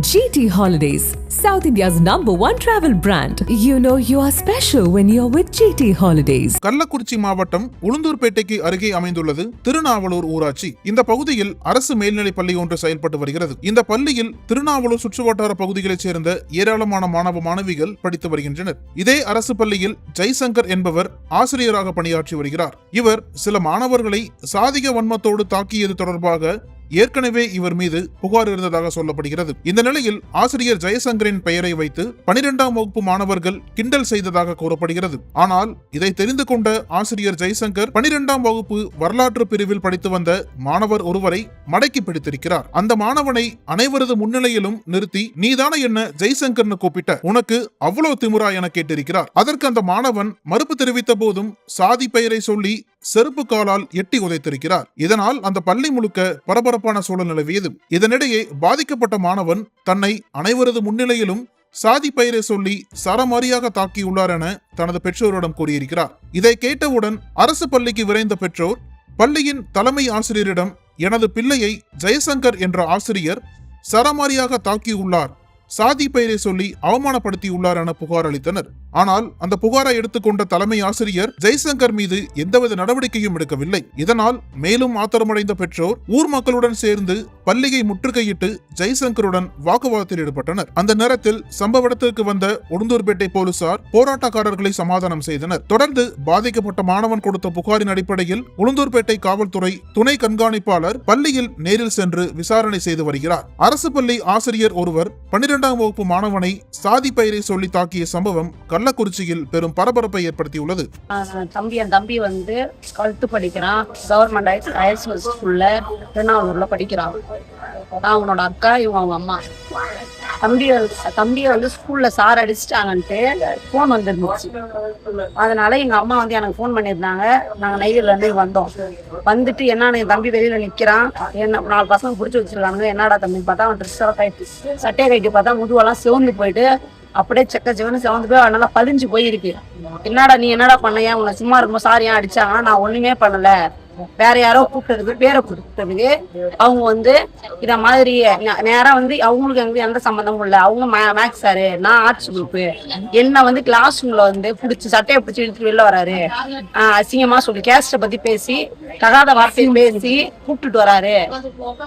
GT Holidays, South India's number one travel brand. You know you are special when you're with GT Holidays. Kallakurichi மாவட்டம் உளுந்தூர்பேட்டைக்கு அருகே அமைந்துள்ளது திருநாவலூர் ஊராட்சி இந்த பகுதியில் அரசு மேல்நிலைப் பள்ளி ஒன்று செயல்பட்டு வருகிறது இந்த பள்ளியில் திருநாவலூர் சுற்றுவட்டார பகுதிகளைச் சேர்ந்த ஏராளமான மாணவ மாணவிகள் படித்து வருகின்றனர் இதே அரசு பள்ளியில் ஜெய்சங்கர் என்பவர் ஆசிரியராக பணியாற்றி வருகிறார் இவர் சில மாணவர்களை சாதிக வன்மத்தோடு தாக்கியது தொடர்பாக ஏற்கனவே இவர் மீது புகார் இருந்ததாக சொல்லப்படுகிறது. இந்த நிலையில் ஆசிரியர் ஜெயசங்கரின் பெயரை வைத்து பனிரெண்டாம் வகுப்பு மாணவர்கள் கிண்டல் செய்ததாக கூறப்படுகிறது. ஆனால் இதை தெரிந்து கொண்ட ஆசிரியர் ஜெய்சங்கர் பனிரெண்டாம் வகுப்பு வரலாற்று பிரிவில் படித்து வந்த மாணவர் ஒருவரை மடக்கி பிடித்திருக்கிறார். அந்த மாணவனை அனைவரது முன்னிலையிலும் நிறுத்தி நீதானே என்ன ஜெய்சங்கர்னு கூப்பிட்ட? உனக்கு அவ்வளவு திமுறா என கேட்டிருக்கிறார். அதற்கு அந்த மாணவன் மறுப்பு தெரிவித்த போதும் சாதி பெயரை சொல்லி செருப்பு காலால் எட்டி உதைத்திருக்கிறார். இதனால் அந்த பள்ளி முழுக்க பரபரப்பான சூழல் நிலவியது. இதனிடையே பாதிக்கப்பட்ட மாணவன் தன்னை அனைவரது முன்னிலையிலும் சாதி பெயரை சொல்லி சரமாரியாக தாக்கியுள்ளார் என தனது பெற்றோரிடம் கூறியிருக்கிறார். இதை கேட்டவுடன் அரசு பள்ளிக்கு விரைந்த பெற்றோர் பள்ளியின் தலைமை ஆசிரியரிடம் எனது பிள்ளையை ஜெயசங்கர் என்ற ஆசிரியர் சரமாரியாக தாக்கியுள்ளார். சாதி பெயரை சொல்லி அவமானப்படுத்தியுள்ளார் என புகார் அளித்தனர். ஆனால் அந்த புகாரை எடுத்துக்கொண்ட தலைமை ஆசிரியர் ஜெய்சங்கர் மீது எந்தவித நடவடிக்கையும் எடுக்கவில்லை. இதனால் மேலும் ஆத்திரமடைந்த பெற்றோர் ஊர் மக்களுடன் சேர்ந்து பள்ளியை முற்றுகையிட்டு ஜெய்சங்கருடன் வாக்குவாதத்தில் ஈடுபட்டனர். அந்த நேரத்தில் சம்பவ இடத்திற்கு வந்த உளுந்தூர்பேட்டை போலீசார் போராட்டக்காரர்களை சமாதானம் செய்தனர். தொடர்ந்து பாதிக்கப்பட்ட மாணவன் கொடுத்த புகாரின் அடிப்படையில் உளுந்தூர்பேட்டை காவல்துறை துணை கண்காணிப்பாளர் பள்ளியில் நேரில் சென்று விசாரணை செய்து வருகிறார். அரசு பள்ளி ஆசிரியர் ஒருவர் பன்னிரெண்டாம் வகுப்பு மாணவனை சாதி பெயரை சொல்லி தாக்கிய சம்பவம் கள்ளக்குறிச்சியில் பெரும் பரபரப்பை ஏற்படுத்தியுள்ளது. தம்பி என் தம்பி வந்து டுவெல்த்து படிக்கிறான். கவர்மெண்ட் ஹையர் செகண்டரி ஸ்கூல்ல திருநாவூர்ல படிக்கிறான். நான் அவனோட அக்கா இவன் அவங்க அம்மா. தம்பி தம்பியை வந்து ஸ்கூல்ல சார் அடிச்சிட்டாங்கன்ட்டு ஃபோன் வந்துருந்துச்சு. அதனால எங்க அம்மா வந்து எனக்கு ஃபோன் பண்ணியிருந்தாங்க. நாங்க நெய்வேலில இருந்து வந்தோம். வந்துட்டு என்னன்னு என் தம்பி வெளியில நிக்கிறான். என்ன நாலு பசங்க பிடிச்சி வச்சிருக்கானுங்க. என்னடா தம்பி பார்த்தா அவன் ட்ரெஸ் சட்டையை கைட்டு பார்த்தா முதுவெல்லாம் சிவந்து போயிட்டு அப்படியே செக்க சிவனு சிவந்து போய் நல்லா பதிஞ்சு போயிருக்கு. என்னடா நீ என்னடா பண்ண ஏன் உன்னை சும்மா இருக்கும் சார் ஏன் அடிச்சாங்க நான் ஒண்ணுமே பண்ணல. வேற யாரோ கூப்பிட்டதுக்கு பேரை கூப்பிட்டதுக்கு அவங்க வந்து இத மாதிரி நேரா வந்து அவங்களுக்கு எங்களுக்கு எந்த சம்பந்தமும் இல்லை. அவங்க மேக்ஸ் சாரு நான் ஆர்ட்ஸ் குரூப் என்ன வந்து கிளாஸ் ரூம்ல வந்து பிடிச்சி சட்டையை பிடிச்சி இழுத்துட்டு வெளில வராரு. ஆஹ் அசிங்கமா சொல்லி கேஸ்ட பத்தி பேசி தகாத வார்த்தையும் பேசி கூப்பிட்டுட்டு வராரு.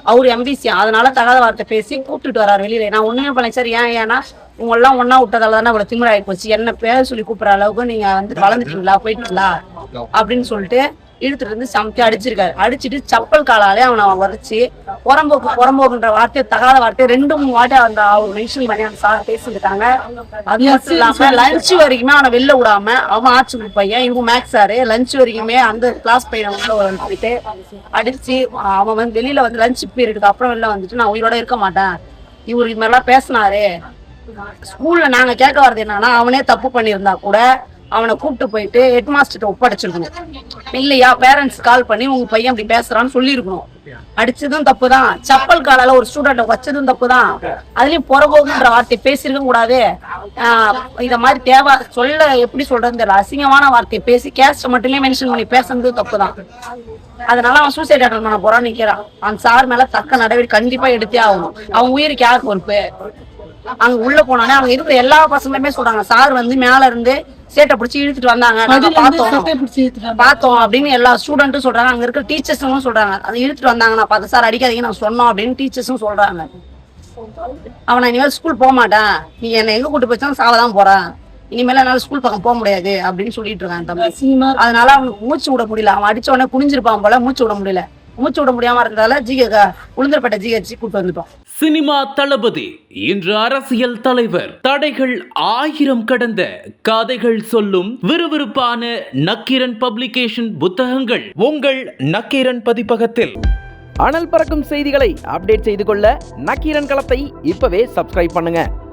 அவரு எம்பிசி அதனால தகாத வார்த்தை பேசி கூப்பிட்டுட்டு வராரு வெளியில. நான் ஒண்ணுமே பண்ணேன் சார் ஏன் ஏன்னா உங்க எல்லாம் ஒண்ணா விட்டதால தானே இவ்வளவு திமிராகி போச்சு. என்ன பேர் சொல்லி கூப்பிடுற அளவுக்கு நீங்க வந்து வளர்ந்துட்டீங்களா போயிட்டீங்களா? அப்படின்னு சொல்லிட்டு இழுத்துட்டு இருந்து சமைச்சு அடிச்சிருக்காரு. அடிச்சிட்டு சப்பல் காலாலே அவனை உரைச்சி புறம்போக்கு புறம்போக்குன்ற வார்த்தை தகாத வார்த்தை ரெண்டு மூணு வாட்டி அந்த அவர் மென்ஷன் பண்ணி அந்த சார் பேசிக்கிட்டாங்க அது மட்டும் இல்லாம லஞ்ச் வரைக்குமே அவனை வெளில விடாம அவன் குரூப் பையன் இவங்க மேக்ஸ் சாரு லஞ்ச் வரைக்குமே அந்த கிளாஸ் பையனை உள்ள வந்துட்டு அடிச்சு அவன் வந்து வெளியில வந்து லஞ்ச் பீரியடுக்கு அப்புறம் வெளில வந்துட்டு நான் உயிரோட இருக்க மாட்டேன். இவர் இது மாதிரிலாம் பேசினாரு. ஸ்கூல்ல நாங்க கேட்க வர்றது என்னன்னா அவனே தப்பு பண்ணியிருந்தா கூட அவனை கூப்பிட்டு போயிட்டு ஹெட் மாஸ்டர்கிட்ட ஒப்படைச்சிருக்கணும். இல்லையா? பேரண்ட்ஸ் கால் பண்ணி உங்க பையன் அப்படி பேசுறான்னு சொல்லியிருக்கணும். அடிச்சதும் தப்பு தான் சப்பல் காலால ஒரு ஸ்டூடெண்ட் வச்சதும் தப்பு தான் அதுலயும் புறபோகுன்ற வார்த்தை பேசியிருக்க கூடாது. ஆஹ் இத மாதிரி தேவை சொல்ல எப்படி சொல்றது தெரியல. அசிங்கமான வார்த்தையை பேசி கேஸ்ட் மட்டுமே மென்ஷன் பண்ணி பேசுறது தப்பு தான் அதனால அவன் சூசைட் அட்டன் பண்ண போறான்னு நிக்கிறான் அந்த சார் மேல தக்க நடவடிக்கை கண்டிப்பா எடுத்தே ஆகணும். அவன் உயிருக்கு யார் பொறுப்பு? அங்க உள்ள போனோடனே அங்க இருக்கிற எல்லா பசங்களுமே சொல்றாங்க சார் வந்து மேல இருந்து சேட்டை பிடிச்சி இழுத்துட்டு வந்தாங்க பார்த்தோம். பார்த்தோம் அப்படின்னு எல்லா ஸ்டூடெண்ட்டும் சொல்றாங்க. அங்க இருக்க டீச்சர்ஸும் சொல்றாங்க அதை இழுத்துட்டு வந்தாங்க நான் பார்த்து சார் அடிக்காதீங்க நான் சொன்னோம் அப்படின்னு டீச்சர்ஸும் சொல்றாங்க. அவன் இனிமேல் ஸ்கூல் போக மாட்டேன். நீ என்னை எங்க கூட்டு போச்சாலும் சாவதான் போறேன். இனிமேல் என்னால ஸ்கூல் பக்கம் போக முடியாது அப்படின்னு சொல்லிட்டு இருக்கான் தம்பி. அதனால அவனுக்கு மூச்சு விட முடியல. அவன் அடிச்ச உடனே குனிஞ்சிருப்பான் போல மூச்சு விட முடியல. மூச்சு விட முடியாம இருந்ததால ஜிஹெச் உளுந்தர்பேட்டை ஜிஹெச் கூட்டு வந்துட்டோம். சினிமா தளபதி இன்று அரசியல் தலைவர். தடைகள் ஆயிரம் கடந்த கதைகள் சொல்லும் விறுவிறுப்பான நக்கீரன் பப்ளிகேஷன் புத்தகங்கள் உங்கள் நக்கீரன் பதிப்பகத்தில். அனல் பறக்கும் செய்திகளை அப்டேட் செய்து கொள்ள நக்கீரன் களத்தை இப்பவே சப்ஸ்கிரைப் பண்ணுங்க.